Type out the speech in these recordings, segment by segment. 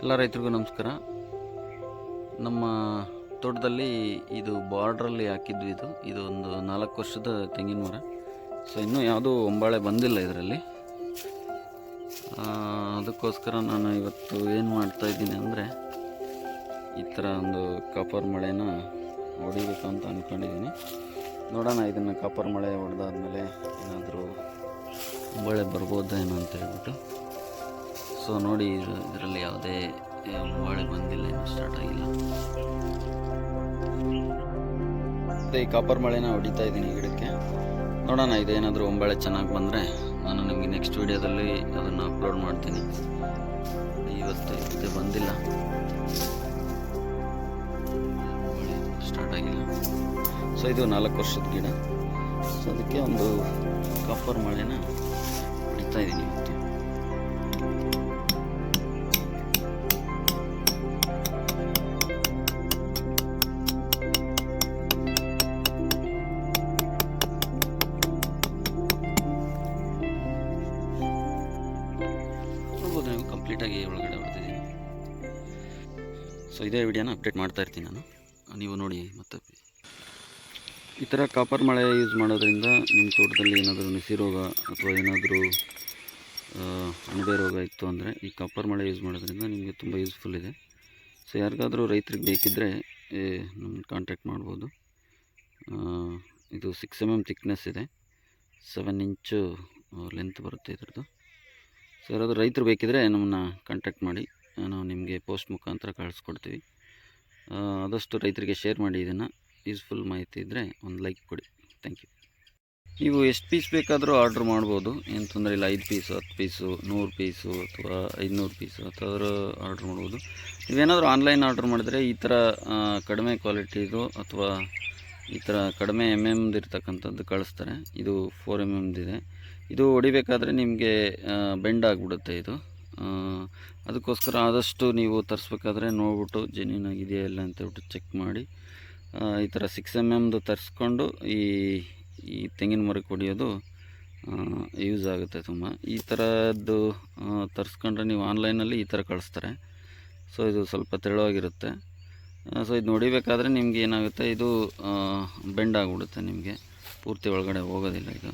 ಎಲ್ಲ ರೈತರಿಗೂ ನಮಸ್ಕಾರ. ನಮ್ಮ ತೋಟದಲ್ಲಿ ಇದು ಬಾರ್ಡ್ರಲ್ಲಿ ಹಾಕಿದ್ವಿ ಇದು. ಇದು ಒಂದು ನಾಲ್ಕು ವರ್ಷದ ತೆಂಗಿನ ಮರ. ಸೊ ಇನ್ನೂ ಯಾವುದೂ ಒಂಬಾಳೆ ಬಂದಿಲ್ಲ ಇದರಲ್ಲಿ. ಅದಕ್ಕೋಸ್ಕರ ನಾನು ಇವತ್ತು ಏನು ಮಾಡ್ತಾ ಇದ್ದೀನಿ ಅಂದರೆ ಈ ಥರ ಒಂದು ಕಾಪರ್ ಮಳೆನ ಹೊಡಿಬೇಕು ಅಂತ ಅಂದ್ಕೊಂಡಿದ್ದೀನಿ ನೋಡೋಣ, ಇದನ್ನು ಕಾಪರ್ ಮಳೆ ಹೊಡೆದಾದ್ಮೇಲೆ ಏನಾದರೂ ಒಂಬಾಳೆ ಬರ್ಬೋದೇನೋ ಅಂತ ಹೇಳ್ಬಿಟ್ಟು. ಸೊ ನೋಡಿ ಇದರಲ್ಲಿ ಯಾವುದೇ ಒಂಬಾಳೆ ಬಂದಿಲ್ಲ, ಇನ್ನು ಸ್ಟಾರ್ಟ್ ಆಗಿಲ್ಲ. ಮತ್ತೆ ಈ ಕಾಪರ್ ಮಳೆನ ಹೊಡಿತಾ ಇದ್ದೀನಿ ಗಿಡಕ್ಕೆ. ನೋಡೋಣ, ಇದೇನಾದರೂ ಒಂಬಳೆ ಚೆನ್ನಾಗಿ ಬಂದರೆ ನಾನು ನಿಮಗೆ ನೆಕ್ಸ್ಟ್ ವೀಡಿಯೋದಲ್ಲಿ ಅದನ್ನು ಅಪ್ಲೋಡ್ ಮಾಡ್ತೀನಿ. ಇವತ್ತು ಇವತ್ತೇ ಬಂದಿಲ್ಲ. ಸ್ಟಾರ್ಟ್ ಆಗಿಲ್ಲ. ಸೊ ಇದು ನಾಲ್ಕು ವರ್ಷದ ಗಿಡ. ಸೊ ಅದಕ್ಕೆ ಒಂದು ಕಾಪರ್ ಮಳೆನ ಹೊಡಿತಾ ಇದ್ದೀನಿ ಇವತ್ತು. ಕಂಪ್ಲೀಟಾಗಿ ಒಳಗಡೆ ಬರ್ತಿದೆ ಸೊ ಇದೇ ವಿಡಿಯೋನ ಅಪ್ಡೇಟ್ ಮಾಡ್ತಾ ಇರ್ತೀನಿ ನಾನು. ನೀವು ನೋಡಿ ಮತ್ತೆ ಈ ಥರ ಕಾಪರ್ ಮಳೆ ಯೂಸ್ ಮಾಡೋದ್ರಿಂದ ನಿಮ್ಮ ತೋಟದಲ್ಲಿ ಏನಾದರೂ ನುಸಿ ರೋಗ ಅಥವಾ ಏನಾದರೂ ಅಣಬೆ ರೋಗ ಇತ್ತು ಅಂದರೆ ಈ ಕಾಪರ್ ಮಳೆ ಯೂಸ್ ಮಾಡೋದ್ರಿಂದ ನಿಮಗೆ ತುಂಬ ಯೂಸ್ಫುಲ್ ಇದೆ. ಸೊ ಯಾರಿಗಾದರೂ ರೈತರಿಗೆ ಬೇಕಿದ್ದರೆ ನಮ್ಮನ್ನು ಕಾಂಟ್ಯಾಕ್ಟ್ ಮಾಡ್ಬೋದು. ಇದು ಸಿಕ್ಸ್ ಎಂ ಎಂ ಥಿಕ್ನೆಸ್ ಇದೆ. ಸೆವೆನ್ ಇಂಚು ಲೆಂತ್ ಬರುತ್ತೆ ಇದ್ರದ್ದು. ಸೊ ಯಾರಾದರೂ ರೈತರು ಬೇಕಿದ್ದರೆ ನಮ್ಮನ್ನು ಕಾಂಟ್ಯಾಕ್ಟ್ ಮಾಡಿ. ನಾವು ನಿಮಗೆ ಪೋಸ್ಟ್ ಮುಖಾಂತರ ಕಳಿಸ್ಕೊಡ್ತೀವಿ. ಆದಷ್ಟು ರೈತರಿಗೆ ಶೇರ್ ಮಾಡಿ ಇದನ್ನು. ಯೂಸ್ಫುಲ್ ಮಾಹಿತಿ ಇದ್ದರೆ ಒಂದು ಲೈಕ್ ಕೊಡಿ. ಥ್ಯಾಂಕ್ ಯು ನೀವು ಎಷ್ಟು ಪೀಸ್ ಬೇಕಾದರೂ ಆರ್ಡ್ರ್ ಮಾಡ್ಬೋದು. ಏನು ತೊಂದರೆ ಇಲ್ಲ. ಐದು ಪೀಸು ಹತ್ತು ಪೀಸು ನೂರು ಪೀಸು ಅಥವಾ ಐದುನೂರು ಪೀಸು ಅಥವಾ ಆರ್ಡ್ರ್ ಮಾಡ್ಬೋದು. ನೀವೇನಾದರೂ ಆನ್ಲೈನ್ ಆರ್ಡ್ರ್ ಮಾಡಿದರೆ ಈ ಥರ ಕಡಿಮೆ ಕ್ವಾಲಿಟಿದು ಅಥವಾ ಈ ಥರ ಕಡಿಮೆ ಎಂ ಎಮ್ದು ಇರ್ತಕ್ಕಂಥದ್ದು ಕಳಿಸ್ತಾರೆ. ಇದು ಫೋರ್ ಎಂ ಎಮ್ದಿದೆ ಇದು. ಹೊಡಿಬೇಕಾದ್ರೆ ನಿಮಗೆ ಬೆಂಡ್ ಆಗಿಬಿಡುತ್ತೆ ಇದು. ಅದಕ್ಕೋಸ್ಕರ ಆದಷ್ಟು ನೀವು ತರಿಸ್ಬೇಕಾದ್ರೆ ನೋಡ್ಬಿಟ್ಟು ಜೆನ್ಯೂನ್ ಆಗಿದೆಯಾ ಇಲ್ಲ ಅಂತ ಹೇಳ್ಬಿಟ್ಟು ಚೆಕ್ ಮಾಡಿ. ಈ ಥರ ಸಿಕ್ಸ್ ಎಂ ಎಮ್ದು ತರಿಸ್ಕೊಂಡು ಈ ಈ ತೆಂಗಿನ ಮರಕ್ಕೆ ಹೊಡಿಯೋದು ಯೂಸ್ ಆಗುತ್ತೆ ತುಂಬ. ಈ ಥರದ್ದು ತರಿಸ್ಕೊಂಡ್ರೆ ನೀವು ಆನ್ಲೈನಲ್ಲಿ ಈ ಥರ ಕಳಿಸ್ತಾರೆ. ಸೊ ಇದು ಸ್ವಲ್ಪ ತೆಳುವಾಗಿರುತ್ತೆ. ಸೊ ಇದು ನೋಡಿಬೇಕಾದ್ರೆ ನಿಮ್ಗೆ ಏನಾಗುತ್ತೆ? ಇದು ಬೆಂಡ್ ಆಗಿಬಿಡುತ್ತೆ ನಿಮಗೆ. ಪೂರ್ತಿ ಒಳಗಡೆ ಹೋಗೋದಿಲ್ಲ ಇದು.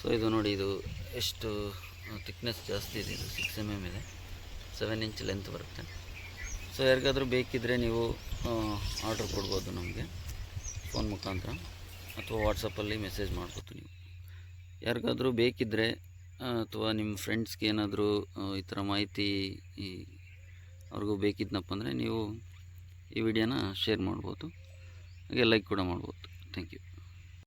ಸೊ ಇದು ನೋಡಿ, ಇದು ಎಷ್ಟು ತಿಕ್ನೆಸ್ ಜಾಸ್ತಿ ಇದೆ. ಇದು ಸಿಕ್ಸ್ ಎಂ ಎಂ ಇದೆ. ಸೆವೆನ್ ಇಂಚ್ ಲೆಂತ್ ಬರುತ್ತೆ. ಸೊ ಯಾರಿಗಾದರೂ ಬೇಕಿದ್ದರೆ ನೀವು ಆರ್ಡ್ರ್ ಕೊಡ್ಬೋದು ನಮಗೆ. ಫೋನ್ ಮುಖಾಂತರ. ಅಥವಾ ವಾಟ್ಸಪ್ಪಲ್ಲಿ ಮೆಸೇಜ್ ಮಾಡ್ಬೋದು ನೀವು. ಯಾರಿಗಾದರೂ ಬೇಕಿದ್ದರೆ ಅಥವಾ ನಿಮ್ಮ ಫ್ರೆಂಡ್ಸ್ಗೆ ಏನಾದರೂ ಈ ಥರ ಮಾಹಿತಿ ಅವ್ರಿಗೂ ಬೇಕಿದ್ನಪ್ಪ ಅಂದರೆ ನೀವು ಈ ವಿಡಿಯೋನ ಶೇರ್ ಮಾಡ್ಬೋದು ಹಾಗೆ ಲೈಕ್ ಕೂಡ ಮಾಡ್ಬೋದು. Thank you